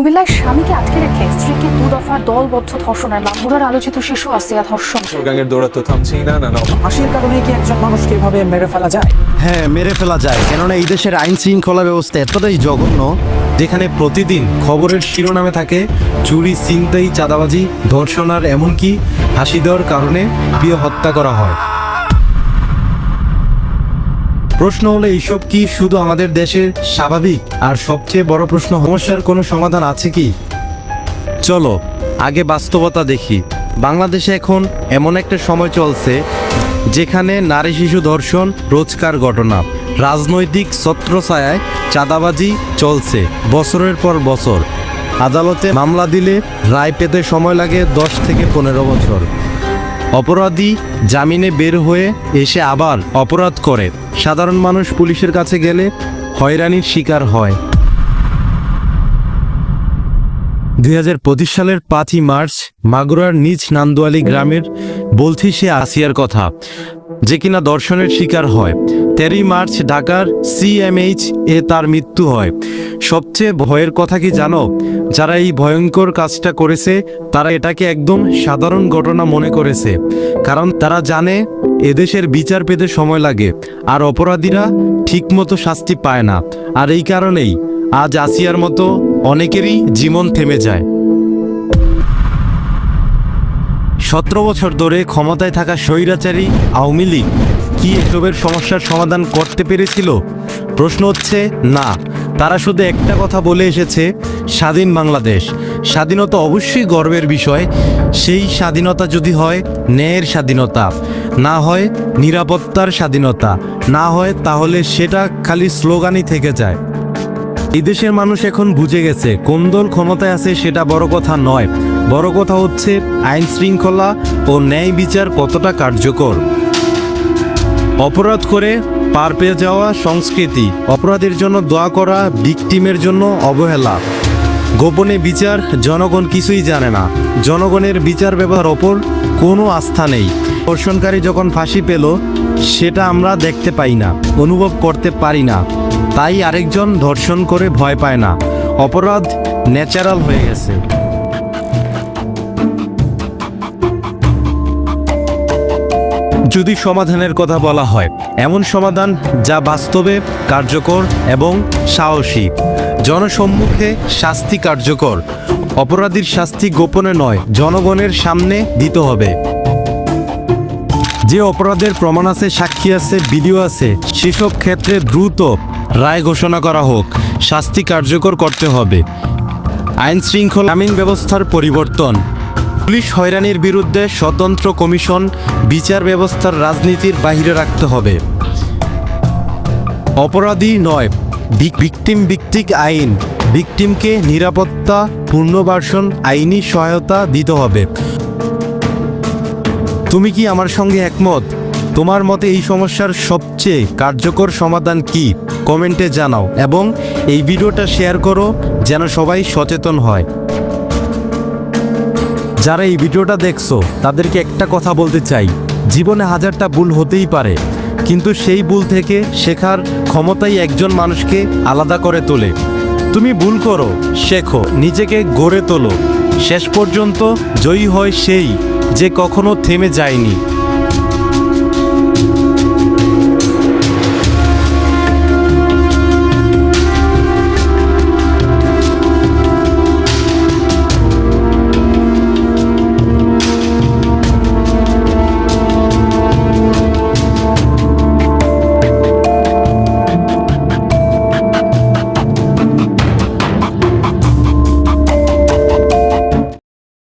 কুমিল্লায় স্বামীকে আটকে রেখে স্ত্রীকে দু দফার দলবদ্ধ ধর্ষণের মামুরার আলোচিত শিশু আসিয়া ধর্ষণ। গাঙের দৌড়া তো থামছেই না না না ফাঁসির কারণে কি একজন মানুষকে এভাবে মেরে ফেলা যায়? হ্যাঁ মেরে ফেলা যায়। কেননা এই দেশের আইন শৃঙ্খলা ব্যবস্থা এতটাই জঘন্য যেখানে প্রতিদিন খবরের শিরোনামে থাকে চুরি চিন্তাই চাঁদাবাজি ধর্ষণ আর এমনকি ফাঁসি দেওয়ার কারণে বিয়ে হত্যা করা হয়। প্রশ্ন হলো, এইসব কি শুধু আমাদের দেশের স্বাভাবিক? আর সবচেয়ে বড় প্রশ্ন, সমস্যার কোনো সমাধান আছে কি? চলো, আগে বাস্তবতা দেখি। বাংলাদেশে এখন এমন একটা সময় চলছে, যেখানে নারী শিশু ধর্ষণ রোজকার ঘটনা। রাজনৈতিক ছত্রছায়ায় চাঁদাবাজি চলছে, বছরের পর বছর। আদালতে মামলা দিলে রায় পেতে সময় লাগে দশ থেকে পনেরো বছর। অপরাধী জামিনে বের হয়ে এসে আবার অপরাধ করে। সাধারণ মানুষ পুলিশের কাছে গেলে হয়রানির শিকার হয়। দুই হাজার পঁচিশ সালের পাঁচই মার্চ মাগুরার নিজ নান্দোয়ালি গ্রামের বলছি সে আসিয়ার কথা, যে কিনা দর্শনের শিকার হয়। তেরোই মার্চ ঢাকার সিএমএইচ এ তার মৃত্যু হয়। সবচেয়ে ভয়ের কথা কি জানো? যারা এই ভয়ঙ্কর কাজটা করেছে, তারা এটাকে একদম সাধারণ ঘটনা মনে করেছে। কারণ তারা জানে এদেশের বিচার পেতে সময় লাগে, আর অপরাধীরা ঠিকমতো শাস্তি পায় না। আর এই কারণেই আজ আসিয়ার মতো অনেকেরই জীবন থেমে যায়। সতেরো বছর ধরে ক্ষমতায় থাকা স্বৈরাচারী আওয়ামী লীগ কি এসবের সমস্যার সমাধান করতে পেরেছিল? প্রশ্ন হচ্ছে, না। তারা শুধু একটা কথা বলে এসেছে, স্বাধীন বাংলাদেশ। স্বাধীনতা অবশ্যই গর্বের বিষয়। সেই স্বাধীনতা যদি হয়, ন্যায়ের স্বাধীনতা। না হয়, নিরাপত্তার স্বাধীনতা। না হয়, তাহলে সেটা খালি স্লোগানই থেকে যায়। এই দেশের মানুষ এখন বুঝে গেছে, কোন দল ক্ষমতায় আছে সেটা বড় কথা নয়। বড় কথা হচ্ছে, আইন শৃঙ্খলা ও ন্যায় বিচার কতটা কার্যকর। অপরাধ করে পার পেয়ে যাওয়া সংস্কৃতি, অপরাধের জন্য দোয়া করা ভিকটিমের জন্য অবহেলা। গোপনে বিচার, জনগণ কিছুই জানে না। জনগণের বিচার ব্যবহার ওপর কোনো আস্থা নেই। ধর্ষণকারী যখন ফাঁসি পেল, সেটা আমরা দেখতে পাই না, অনুভব করতে পারি না। তাই আরেকজন ধর্ষণ করে ভয় পায় না। অপরাধ ন্যাচারাল হয়ে গেছে। যদি সমাধানের কথা বলা হয় এমন সমাধান যা বাস্তবে কার্যকর এবং সাহসী। জনসম্মুখে শাস্তি কার্যকর। অপরাধীর শাস্তি গোপনে নয়, জনগণের সামনে দিতে হবে। যে অপরাধের প্রমাণ আছে, সাক্ষী আছে, ভিডিও আছে, সেসব ক্ষেত্রে দ্রুত রায় ঘোষণা করা হোক। শাস্তি কার্যকর করতে হবে। আইন শৃঙ্খলা আইন ব্যবস্থার পরিবর্তন। পুলিশ হয়রানির বিরুদ্ধে স্বতন্ত্র কমিশন বিচার ব্যবস্থার রাজনীতির বাইরে রাখতে হবে। অপরাধী নয় ভিকটিম ভিত্তিক আইন। ভিকটিমকে নিরাপত্তা, পুনর্বাসন, আইনি সহায়তা দিতে হবে। তুমি কি আমার সঙ্গে একমত? তোমার মতে এই সমস্যার সবচেয়ে কার্যকর সমাধান কি? কমেন্টে জানাও এবং এই ভিডিওটা শেয়ার করো যেন সবাই সচেতন হয়। যারা এই ভিডিওটা দেখছ, তাদেরকে একটা কথা বলতে চাই। জীবনে হাজারটা ভুল হতেই পারে, কিন্তু সেই ভুল থেকে শেখার ক্ষমতাই একজন মানুষকে আলাদা করে তোলে। তুমি ভুল করো, শেখো, নিজেকে গড়ে তোলো। শেষ পর্যন্ত জয়ী হয় সেই যে কখনো থেমে যায়নি।